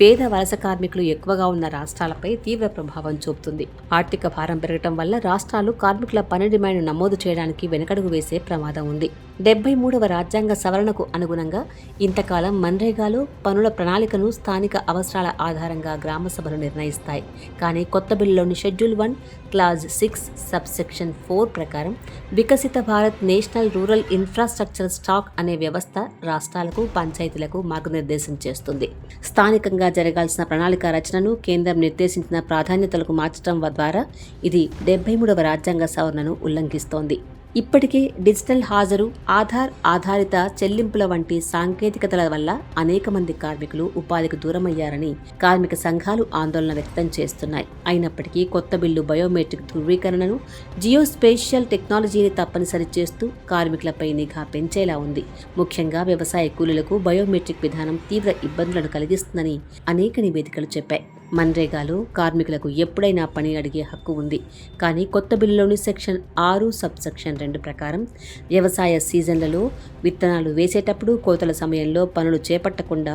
పేద వలస కార్మికులు ఎక్కువగా ఉన్న రాష్ట్రాలపై తీవ్ర ప్రభావం చూపుతుంది. ఆర్థిక భారం పెరగటం వల్ల రాష్ట్రాలు కార్మికుల పని డిమాండ్ నమోదు చేయడానికి వెనకడుగు వేసే ప్రమాదం ఉంది. డెబ్బై మూడవ రాజ్యాంగ సవరణకు అనుగుణంగా ఇంతకాలం మన్రేగాలో పనుల ప్రణాళికను స్థానిక అవసరాల ఆధారంగా గ్రామ సభలు నిర్ణయిస్తాయి. కానీ కొత్త బిల్లులోని schedule one clause six subsection four ప్రకారం Viksit Bharat national rural infrastructure stack అనే వ్యవస్థ రాష్ట్రాలకు పంచాయతీలకు మార్గనిర్దేశం చేస్తుంది. స్థానికంగా జరగాల్సిన ప్రణాళిక రచనను కేంద్రం నిర్దేశించిన ప్రాధాన్యతలకు మార్చడం ద్వారా ఇది డెబ్బై మూడవ రాజ్యాంగ సవరణను ఉల్లంఘిస్తోంది. ఇప్పటికే డిజిటల్ హాజరు ఆధార్ ఆధారిత చెల్లింపుల వంటి సాంకేతికతల వల్ల అనేక మంది కార్మికులు ఉపాధికి దూరమయ్యారని కార్మిక సంఘాలు ఆందోళన వ్యక్తం చేస్తున్నాయి. అయినప్పటికీ కొత్త బిల్లు బయోమెట్రిక్ ధృవీకరణను జియోస్పేషియల్ టెక్నాలజీని తప్పనిసరి చేస్తూ కార్మికులపై నిఘా పెంచేలా ఉంది. ముఖ్యంగా వ్యవసాయ కూలీలకు బయోమెట్రిక్ విధానం తీవ్ర ఇబ్బందులను కలిగిస్తుందని అనేక నివేదికలు చెప్పాయి. మన్రేగాలో కార్మికులకు ఎప్పుడైనా పని అడిగే హక్కు ఉంది. కానీ కొత్త బిల్లులోని సెక్షన్ ఆరు సబ్ సెక్షన్ రెండు ప్రకారం వ్యవసాయ సీజన్లలో విత్తనాలు వేసేటప్పుడు కోతల సమయంలో పనులు చేపట్టకుండా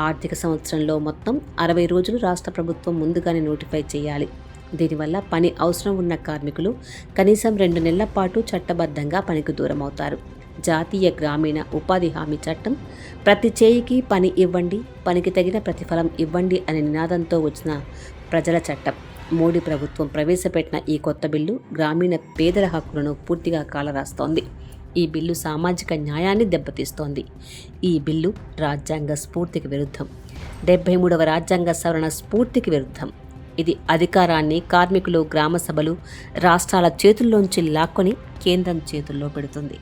ఆర్థిక సంవత్సరంలో మొత్తం అరవై రోజులు రాష్ట్ర ప్రభుత్వం ముందుగానే నోటిఫై చేయాలి. దీనివల్ల పని అవసరం ఉన్న కార్మికులు కనీసం రెండు నెలల పాటు చట్టబద్ధంగా పనికి దూరమవుతారు. జాతీయ గ్రామీణ ఉపాధి హామీ చట్టం ప్రతి చేయికి పని ఇవ్వండి పనికి తగిన ప్రతిఫలం ఇవ్వండి అనే నినాదంతో వచ్చిన ప్రజల చట్టం. మోడీ ప్రభుత్వం ప్రవేశపెట్టిన ఈ కొత్త బిల్లు గ్రామీణ పేదల హక్కులను పూర్తిగా కాలరాస్తోంది. ఈ బిల్లు సామాజిక న్యాయాన్ని దెబ్బతీస్తోంది. ఈ బిల్లు రాజ్యాంగ స్ఫూర్తికి విరుద్ధం. డెబ్బై మూడవ రాజ్యాంగ సవరణ స్ఫూర్తికి విరుద్ధం. ఇది అధికారాన్ని కార్మికులు గ్రామ సభలు రాష్ట్రాల చేతుల్లోంచి లాక్కొని కేంద్రం చేతుల్లో పెడుతుంది.